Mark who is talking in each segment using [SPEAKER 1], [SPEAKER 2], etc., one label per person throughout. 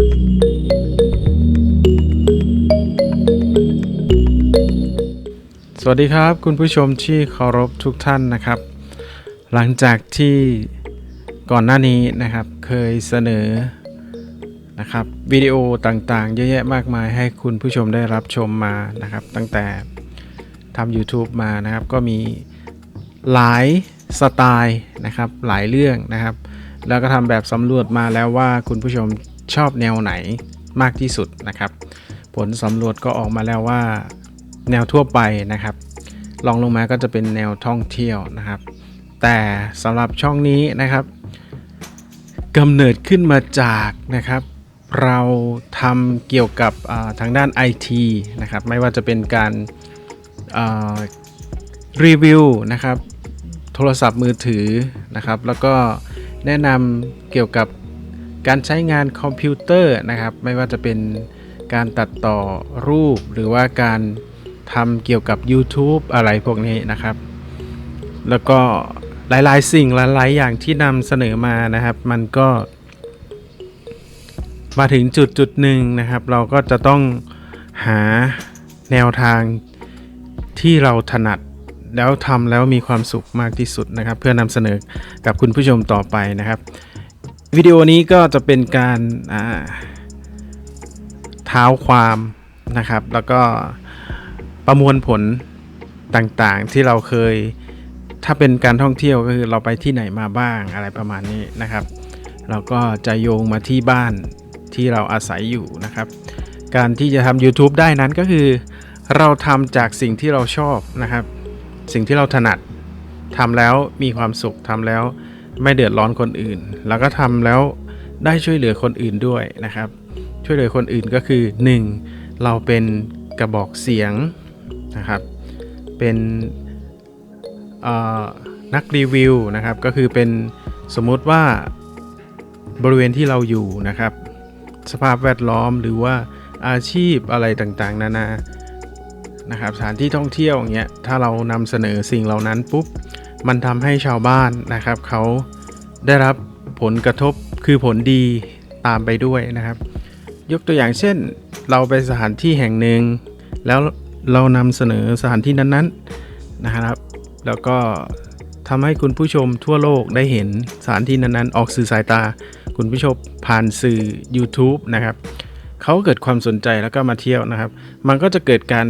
[SPEAKER 1] สวัสดีครับคุณผู้ชมที่เคารพทุกท่านนะครับ หลังจากที่ก่อนหน้านี้นะครับเคยเสนอนะครับวิดีโอต่างๆ เยอะแยะมากมายให้คุณผู้ชมได้รับชมมานะครับ ตั้งแต่ทำ YouTube มานะครับ ก็มีหลายสไตล์นะครับหลายเรื่องนะครับ แล้วก็ทำแบบสำรวจมาแล้วว่าคุณผู้ชม ชอบแนวไหนมากที่สุดนะครับ ผลสำรวจก็ออกมาแล้วว่าแนวทั่วไปนะครับลองลงมาก็จะเป็นแนวท่องเที่ยวนะครับ แต่สำหรับช่องนี้นะครับกำเนิดขึ้นมาจากนะครับ เราทำเกี่ยวกับทางด้าน IT นะครับ ไม่ว่าจะเป็นการรีวิวนะครับ โทรศัพท์มือถือนะครับ แล้วก็แนะนำเกี่ยวกับ การใช้งานคอมพิวเตอร์นะครับ ไม่ว่าจะเป็นการตัดต่อรูปหรือว่าการทำเกี่ยวกับ YouTube อะไรพวกนี้นะครับ แล้วก็หลายๆ สิ่งหลายๆอย่างที่นำเสนอมานะครับ มันก็มาถึงจุดจุดหนึ่งนะครับ เราก็จะต้องหาแนวทางที่เราถนัดแล้วทำแล้วมีความสุขมากที่สุดนะครับ เพื่อนำเสนอกับคุณผู้ชมต่อไปนะครับ วิดีโอนี้ก็จะเป็นการอาเท้าความนะครับ แล้วก็ประมวลผลต่างๆ ที่เราเคยถ้าเป็นการท่องเที่ยวก็คือเราไปที่ไหนมาบ้างอะไรประมาณนี้นะครับ เราก็จะโยงมาที่บ้านที่เราอาศัยอยู่นะครับ การที่จะทำ YouTube ได้นั้นก็คือ เราทำจากสิ่งที่เราชอบนะครับ สิ่งที่เราถนัดทำแล้วมีความสุขทำแล้ว ไม่เดือดร้อนคนอื่น แล้วก็ทำแล้วได้ช่วยเหลือคนอื่นด้วยนะครับ ช่วยเหลือคนอื่นก็คือ 1. เราเป็นกระบอกเสียงนะครับ เป็นเอ่อนักรีวิวนะครับ ก็คือเป็นสมมุติว่าบริเวณที่เราอยู่นะครับ สภาพแวดล้อมหรือว่าอาชีพอะไรต่างๆ นานานะครับสถานที่ท่องเที่ยวอย่างเงี้ยถ้าเรานำเสนอสิ่งเหล่านั้นปุ๊บมันทำให้ชาวบ้านนะครับเขา ได้รับผลกระทบคือผลดีตามไปด้วยนะครับ ยกตัวอย่างเช่น เราไปสถานที่แห่งหนึ่ง แล้วเรานำเสนอสถานที่นั้นๆนะครับ แล้วก็ทำให้คุณผู้ชมทั่วโลกได้เห็นสถานที่นั้นๆ ออกสื่อสายตา คุณผู้ชมผ่านสื่อ YouTube นะครับเขาเกิดความสนใจแล้วก็มาเที่ยวนะครับ มันก็จะเกิดการ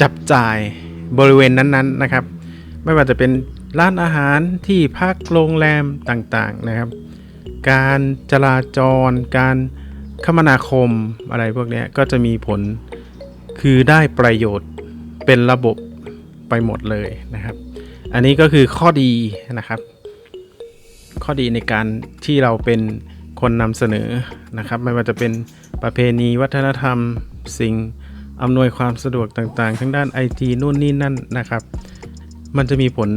[SPEAKER 1] จับจ่ายบริเวณนั้นๆนะครับ ไม่ว่าจะเป็น ร้านอาหารที่พักโรงแรมต่างๆนะครับ การจราจร การคมนาคมอะไรพวกนี้ก็จะมีผลคือได้ประโยชน์เป็นระบบไปหมดเลยนะครับ อันนี้ก็คือข้อดีนะครับ ข้อดีในการที่เราเป็นคนนำเสนอนะครับ ไม่ว่าจะเป็นประเพณีวัฒนธรรม สิ่งอำนวยความสะดวกต่างๆ ทั้งด้านไอทีนู่นนี่นั่นนะครับ มันจะมีผล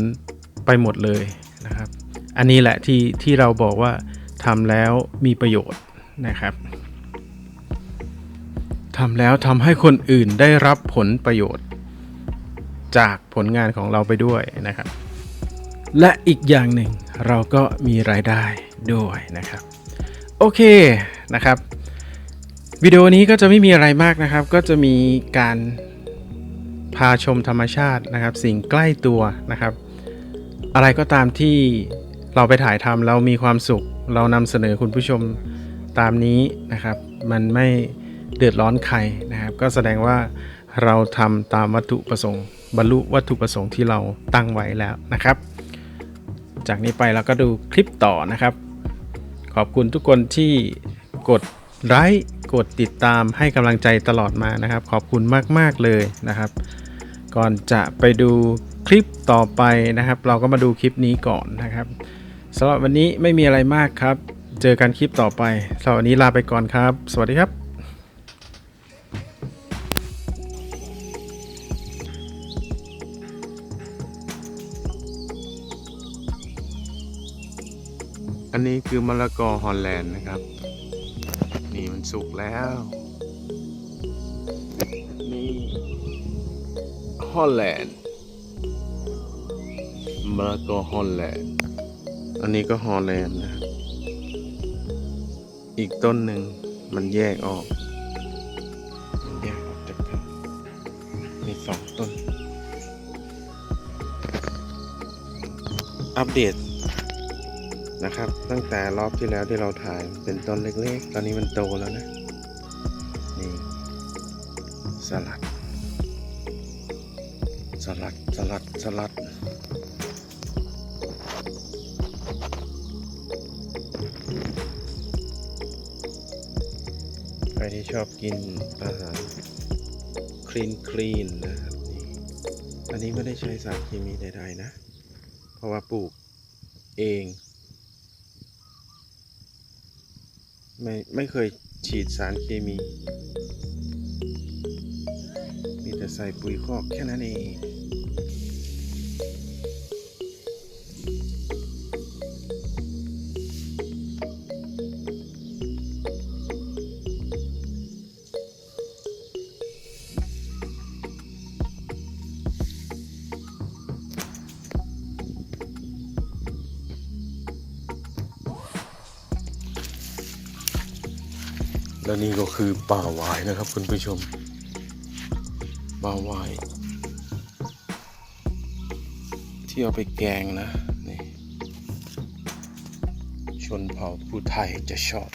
[SPEAKER 1] ไปหมดเลยนะครับ อันนี้แหละที่ที่เราบอกว่าทำแล้วมีประโยชน์นะครับทำแล้วทำให้คนอื่นได้รับผลประโยชน์ จากผลงานของเราไปด้วยนะครับ และอีกอย่างหนึ่งเราก็มีรายได้ด้วยนะครับ โอเคนะครับวิดีโอนี้ก็จะไม่มีอะไรมากนะครับ ก็จะมีการพาชมธรรมชาตินะครับ สิ่งใกล้ตัวนะครับ อะไรก็ตามที่เราไปถ่ายทำเรามีความสุข เรานำเสนอคุณผู้ชมตามนี้นะครับ มันไม่เดือดร้อนใครนะครับ ก็แสดงว่าเราทำตามวัตถุประสงค์ บรรลุวัตถุประสงค์ที่เราตั้งไว้แล้วนะครับ จากนี้ไปเราก็ดูคลิปต่อนะครับ ขอบคุณทุกคนที่กดไลค์กดติดตามให้กำลังใจตลอดมานะครับ ขอบคุณมาก ๆ เลยนะครับ ก่อนจะไปดูคลิปต่อไปนะครับ เราก็มาดูคลิปนี้ก่อนนะครับสำหรับวันนี้ไม่มีอะไรมากครับ เจอกันคลิปต่อไปสำหรับวันนี้ลาไปก่อนครับ สวัสดีครับอันนี้คือมะละกอฮอลแลนด์นะครับ นี่มันสุกแล้ว ฮอลแลนด์มะละกอฮอลแลนด์ อันนี้ก็ฮอลแลนด์นะ อีกต้นหนึ่งมันแยกออก แยกออกจากกัน มีสองต้น อัปเดตนะครับ ตั้งแต่รอบที่แล้วที่เราถ่ายเป็นต้นเล็กๆ ตอนนี้มันโตแล้วนะ นี่ สลัด สลัดสลัดสลัดใครที่ชอบกินอาหารคลีนคลีนนะครับนี่อันนี้ไม่ได้ใช้สารเคมีใดๆนะ เพราะว่าปลูกเอง ไม่ไม่เคยฉีดสารเคมี มีแต่ใส่ปุ๋ยคอกแค่นั้นเอง และนี่ก็คือป่าวายนะครับคุณผู้ชมป่าวาย ที่เอาไปแกงนะนี่ชนเผ่าผู้ไทยจะชอบ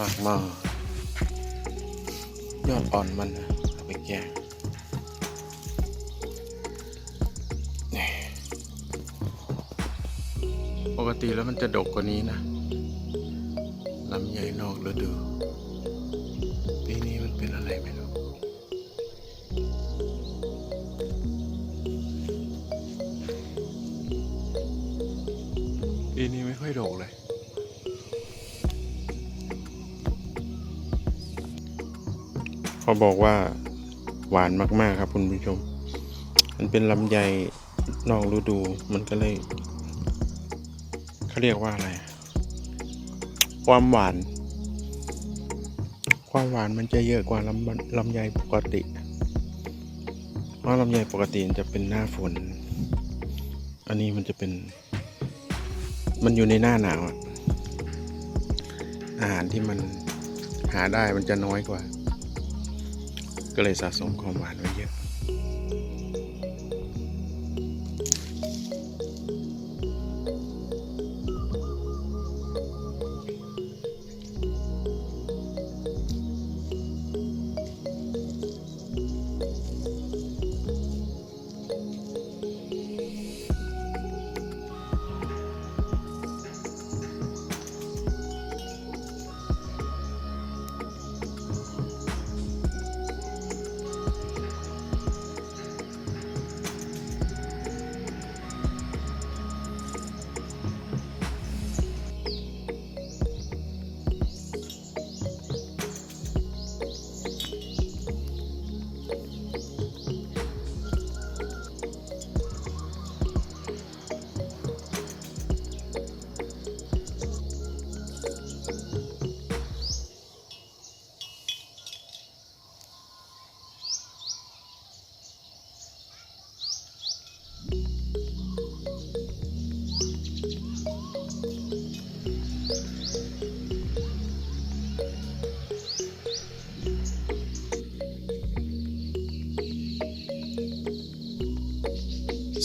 [SPEAKER 1] มากมากยอดอ่อนมันนะเอาไปแกงปกติแล้วมันจะดกกว่านี้นะ ลำใหญ่นอกฤดู ปีนี้มันเป็นอะไรไม่รู้ ปีนี้ไม่ค่อยดกเลย เขาบอกว่าหวานมากๆครับคุณผู้ชม มันเป็นลำไยนอกฤดู มันก็เลย เขาเรียกว่าอะไร ความหวาน ความหวานมันจะเยอะกว่าลำลำไยปกติ เพราะลำไยปกติมันจะเป็นหน้าฝน อันนี้มันจะเป็น มันอยู่ในหน้าหนาวอะอาหารที่มันหาได้มันจะน้อยกว่า ก็เลยสะสมความหวานไว้เยอะ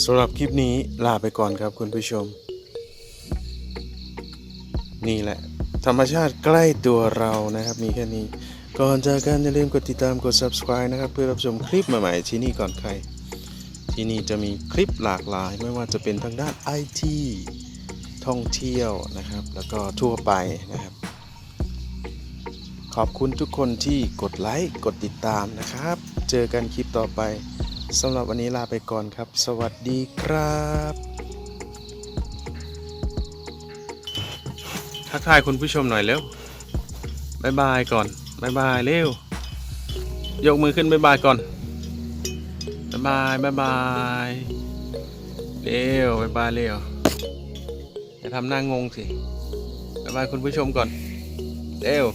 [SPEAKER 1] สำหรับคลิปนี้ลาไปก่อนครับคุณผู้ชม นี่แหละ ธรรมชาติใกล้ตัวเรานะครับ มีแค่นี้ ก่อนจากกันอย่าลืมกดติดตามกด subscribe นะครับ เพื่อรับชมคลิปใหม่ๆที่นี่ก่อนใคร ที่นี่จะมีคลิปหลากหลาย ไม่ว่าจะเป็นทางด้าน IT ท่องเที่ยวนะครับ แล้วก็ทั่วไปนะครับ ขอบคุณทุกคนที่กดไลค์กดติดตามนะครับ เจอกันคลิปต่อไป สำหรับวันนี้ลาไปก่อนครับ สวัสดีครับทักทายคุณผู้ชมหน่อยเร็วบายบายก่อนบายบายเร็ว ยกมือขึ้นบายบายก่อนบายบายบายบายเร็วบายบายเร็วอย่าทำหน้างงสิบายบายคุณผู้ชมก่อนเร็ว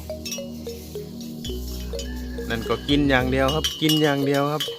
[SPEAKER 1] นั่นก็กินอย่างเดียวครับ กินอย่างเดียวครับ